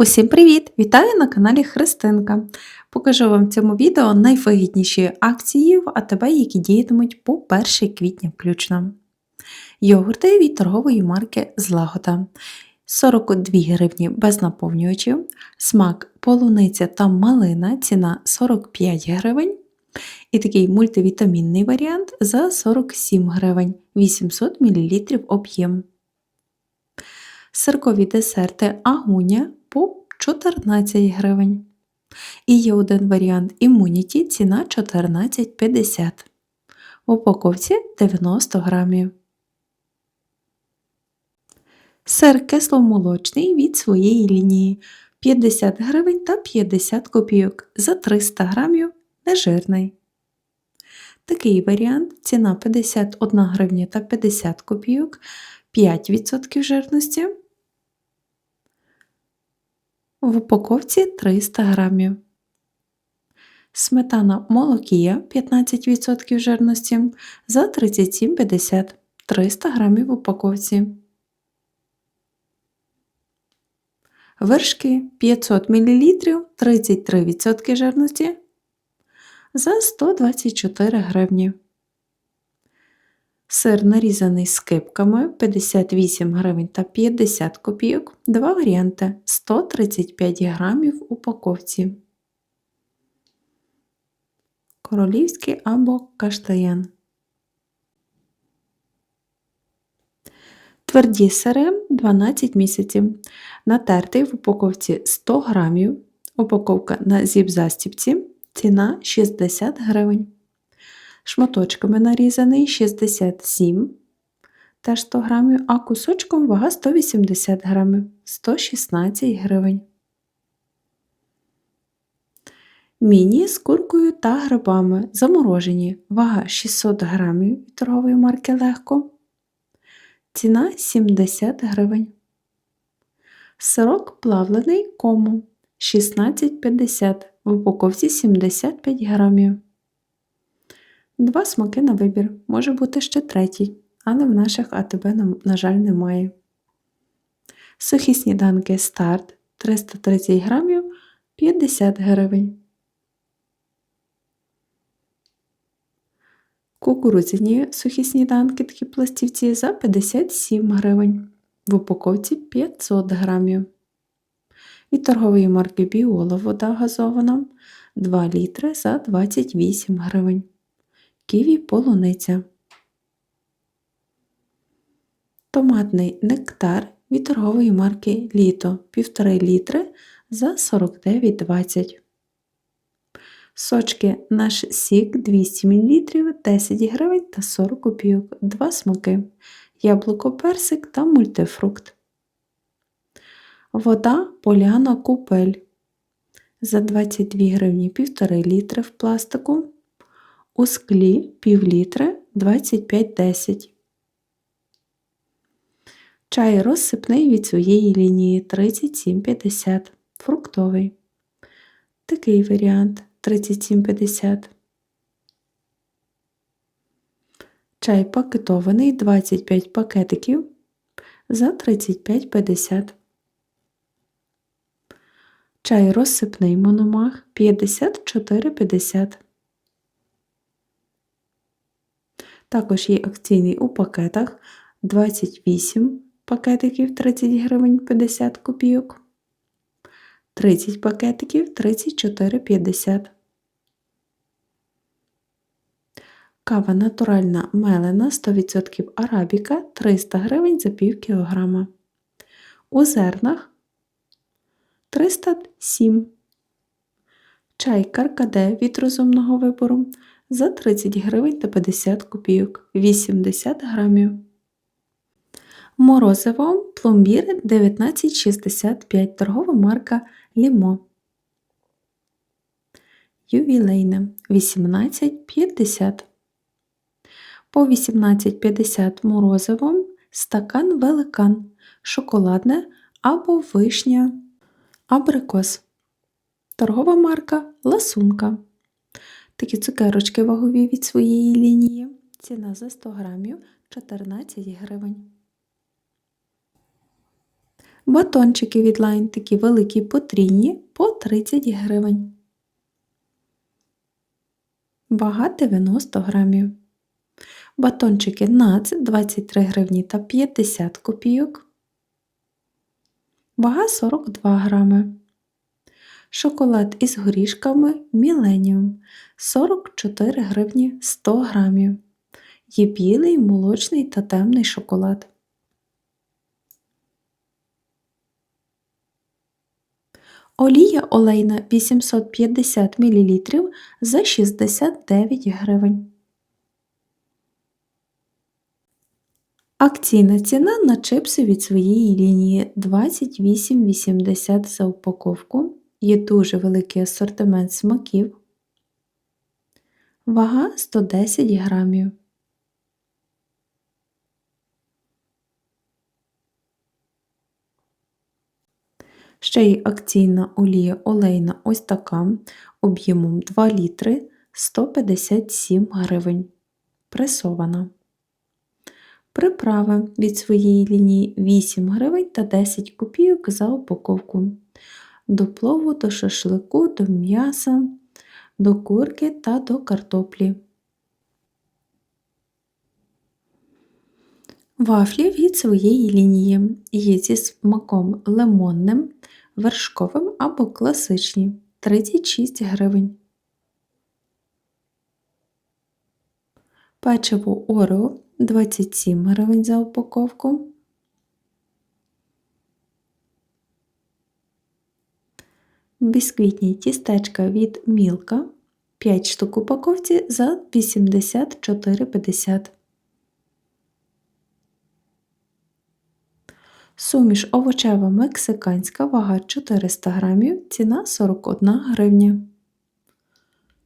Усім привіт! Вітаю на каналі Христинка. Покажу вам в цьому відео найвигідніші акції в АТБ, які діятимуть по 1 квітня включно. Йогурти від торгової марки Злагода. 42 гривні без наповнювачів, смак полуниця та малина, ціна 45 гривень. І такий мультивітамінний варіант за 47 гривень, 800 мл об'єм. Сиркові десерти агуня по 14 гривень. І є один варіант імуніті, ціна 14,50. В упаковці 90 грамів. Сир кисломолочний від своєї лінії 50 гривень та 50 копійок за 300 грамів нежирний. Такий варіант ціна 51 гривня та 50 копійок, 5% жирності. В упаковці 300 грамів. Сметана молокія 15% жирності за 37,50 300 грамів в упаковці. Вершки 500 мл 33% жирності за 124 гривні. Сир нарізаний скипками 58 гривень та 50 копійок. Два варіанти 135 грамів в упаковці. Королівський або каштаян. Тверді сири 12 місяців. Натертий в упаковці 100 грамів. Упаковка на зіп-застіпці. Ціна 60 гривень. Шматочками нарізаний 67 теж 100 грамів, а кусочком вага 180 грамів 116 гривень. Міні з куркою та грибами заморожені. Вага 600 грамів від торгової марки Легко. Ціна 70 гривень. Сирок плавлений кому 16,50 в упаковці 75 грамів. Два смаки на вибір, може бути ще третій, але в наших АТБ, на жаль, немає. Сухі сніданки старт 330 грамів 50 гривень. Кукурудзяні сухі сніданки такі пластівці за 57 гривень. В упаковці 500 грамів. Від торгової марки Біола вода газована 2 літри за 28 гривень. Ківі полуниця. Томатний нектар від торгової марки Літо 1,5 літри за 49,20. Сочки наш сік 200 мл 10 гривень та 40 копійок. Два смаки. Яблуко персик та мультифрукт. Вода поляна купель за 22 гривні 1,5 літри в пластику. У склі пів літра 25,10. Чай розсипний від своєї лінії 37,50. Фруктовий. Такий варіант 37,50. Чай пакетований 25 пакетиків за 35,50. Чай розсипний мономах 54,50. Також є акційний у пакетах 28 пакетиків 30 гривень 50 копійок, 30 пакетиків 34,50. Кава натуральна мелена 100% арабіка 300 гривень за пів кілограма. У зернах 307. Чай каркаде від розумного вибору за 30 гривень та 50 копійок 80 грамів. Морозиво пломбір 1965 торгова марка Лімо. Ювілейне 18,50. По 18,50 морозиво стакан великан, шоколадне або вишня абрикос. Торгова марка Ласунка. Такі цукерочки вагові від своєї лінії. Ціна за 100 грамів 14 гривень. Батончики від Line такі великі потрійні по 30 гривень. Вага 90 грамів. Батончики НАЦ 23 гривні та 50 копійок. Вага 42 грами. Шоколад із горішками Millennium 44 гривні 100 грамів. Є білий, молочний та темний шоколад. Олія олейна 850 мл за 69 гривень. Акційна ціна на чипси від своєї лінії 28,80 за упаковку. Є дуже великий асортимент смаків. Вага 110 грамів. Ще є акційна олія олейна ось така об'ємом 2 літри 157 гривень. Пресована. Приправи від своєї лінії 8 гривень та 10 копійок за упаковку. До плову, до шашлику, до м'яса, до курки та до картоплі. Вафлі від своєї лінії є зі смаком лимонним, вершковим або класичні 36 гривень. Печиво Орео 27 гривень за упаковку. Бісквітні тістечка від Мілка 5 штук упаковці за 84,50. Суміш овочева мексиканська вага 400 грамів, ціна 41 гривня.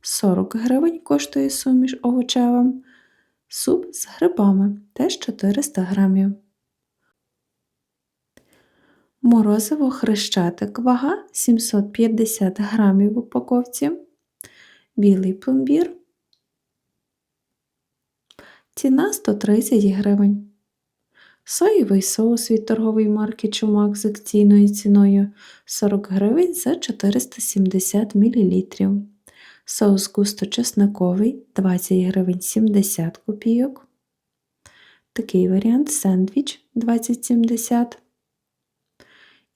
40 гривень коштує суміш овочева. Суп з грибами теж 400 грамів. Морозиво хрещатик вага 750 грамів в упаковці. Білий пломбір. Ціна 130 гривень. Соєвий соус від торгової марки Чумак з акційною ціною 40 гривень за 470 мл. Соус густо-чесниковий 20 гривень 70 копійок. Такий варіант сендвіч 20,70.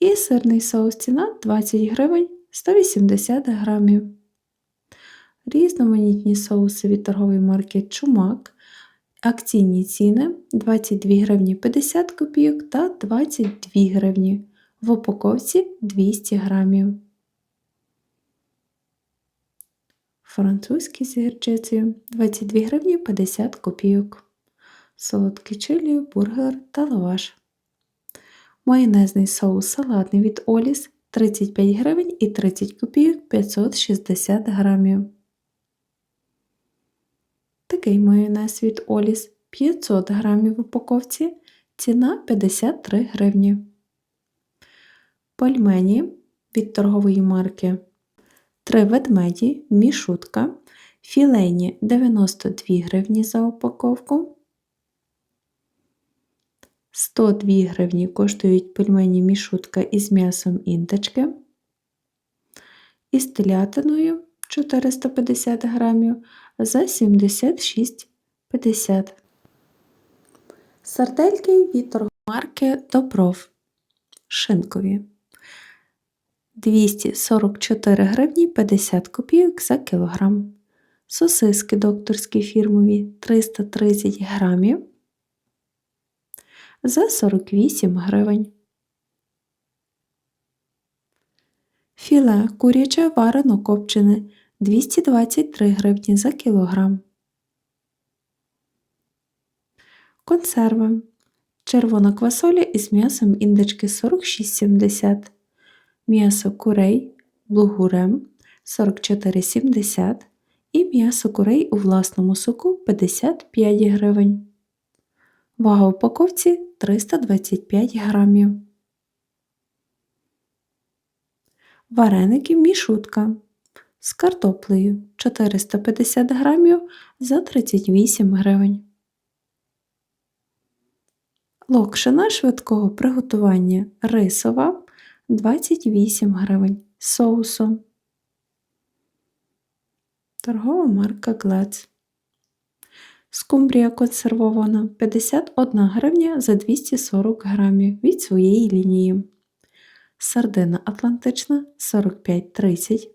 І сирний соус ціна 20 гривень 180 грамів. Різноманітні соуси від торгової марки Чумак. Акційні ціни 22 гривні 50 копійок та 22 гривні. В упаковці 200 грамів. Французький з гірчицею 22 гривні 50 копійок. Солодкий чилі, бургер та лаваш. Майонезний соус салатний від Оліс 35 гривень і 30 копійок 560 грамів. Такий майонез від Оліс 500 грамів в упаковці, ціна 53 гривні. Пельмені від торгової марки 3 ведмеді, мішутка, філейні 92 гривні за упаковку. 102 гривні коштують пельмені мішутка із м'ясом індички. Із телятиною 450 грамів за 76,50. Сардельки від торгомарки Добров. Шинкові. 244 гривні 50 копійок за кілограм. Сосиски докторські фірмові 330 грамів за 48 гривень. Філе куряче варено копчене 223 гривні за кілограм. Консерви. Червона квасоля із м'ясом індички 46,70. М'ясо курей блугурем 44,70 і м'ясо курей у власному соку 55 гривень. Вага упаковці 325 грамів. Вареники мішутка з картоплею 450 грамів за 38 гривень. Локшина швидкого приготування рисова 28 гривень з соусом. Торгова марка Глец. Скумбрія консервована 51 гривня за 240 грамів від своєї лінії. Сардина Атлантична 45,30.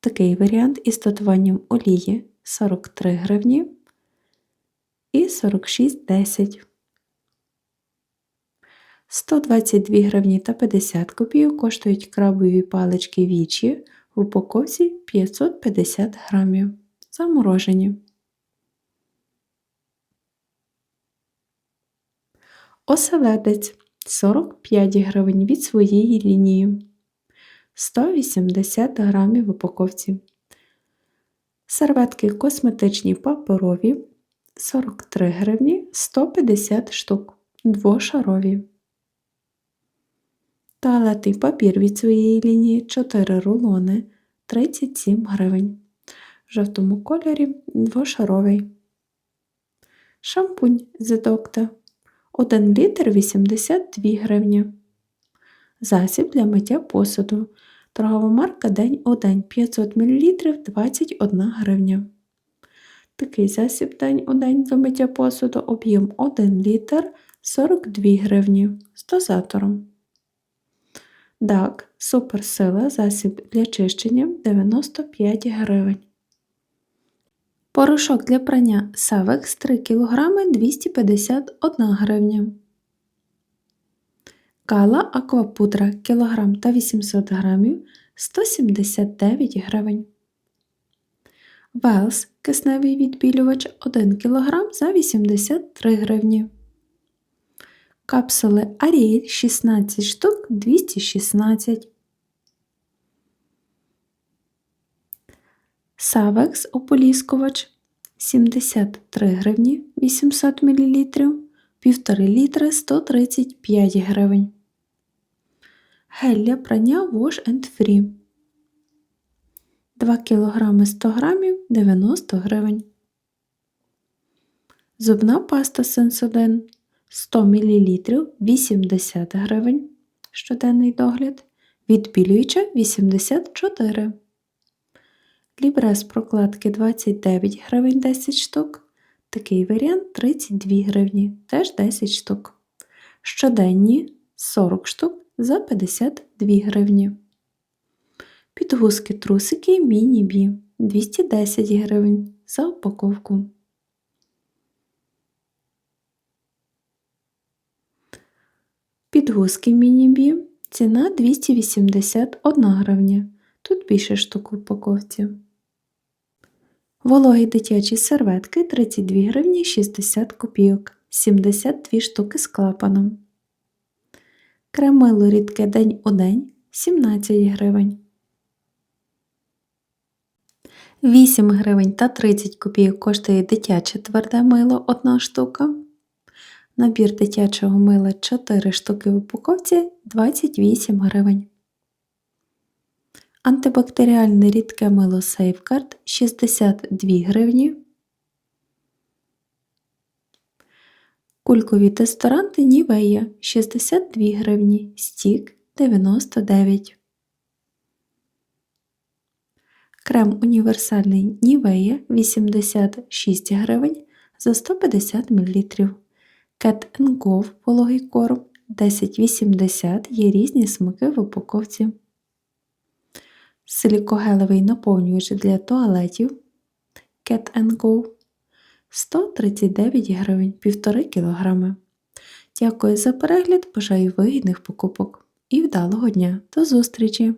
Такий варіант із додаванням олії 43 гривні і 46,10. 122 гривні та 50 копійок коштують крабові палички вічі в упаковці 550 грамів. Заморожені. Оселедець 45 гривень від своєї лінії. 180 грамів в упаковці. Серветки косметичні паперові 43 гривні 150 штук. Двошарові. Туалетний папір від своєї лінії 4 рулони 37 гривень. В жовтому кольорі двошаровий. Шампунь Зедокта 1 літр 82 гривні. Засіб для миття посуду. Торгова марка День у день 500 мл 21 гривня. Такий засіб день у день для миття посуду об'єм 1 літр 42 гривні з дозатором. ДАК Суперсила засіб для чищення 95 гривень. Порошок для прання Савекс 3 кг 251 гривня. Кала Аквапудра кілограм та 800 грамів 179 гривень. Велс кисневий відбілювач 1 кг за 83 гривні. Капсули Аріель 16 штук 216. Савекс ополіскувач 73 гривні 800 мл, 1,5 літри 135 гривень. Гель для прання Wash and Free 2 кг 100 г 90 гривень. Зубна паста Сенсоден 100 мл 80 гривень. Щоденний догляд. Відбілююча 84 Лібрес прокладки 29 гривень 10 штук. Такий варіант 32 гривні, теж 10 штук. Щоденні 40 штук за 52 гривні. Підгузки трусики міні-бі 210 гривень за упаковку. Підгузки міні-бі ціна 281 гривня. Тут більше штук в упаковці. Вологі дитячі серветки 32 гривні 60 копійок, 72 штуки з клапаном. Кремило рідке день у день 17 гривень. 8 гривень та 30 копійок коштує дитяче тверде мило 1 штука. Набір дитячого мила 4 штуки в упаковці 28 гривень. Антибактеріальне рідке мило Safeguard 62 гривні. Кулькові тесторанти Нівея 62 гривні, стік 99. Крем універсальний Нівея 86 гривень за 150 мл. Cat Go вологий корм 1080 є різні смаки в упаковці. Силікогелевий наповнювач для туалетів Cat Go 139 гривень 1,5 кг. Дякую за перегляд, бажаю вигідних покупок і вдалого дня. До зустрічі!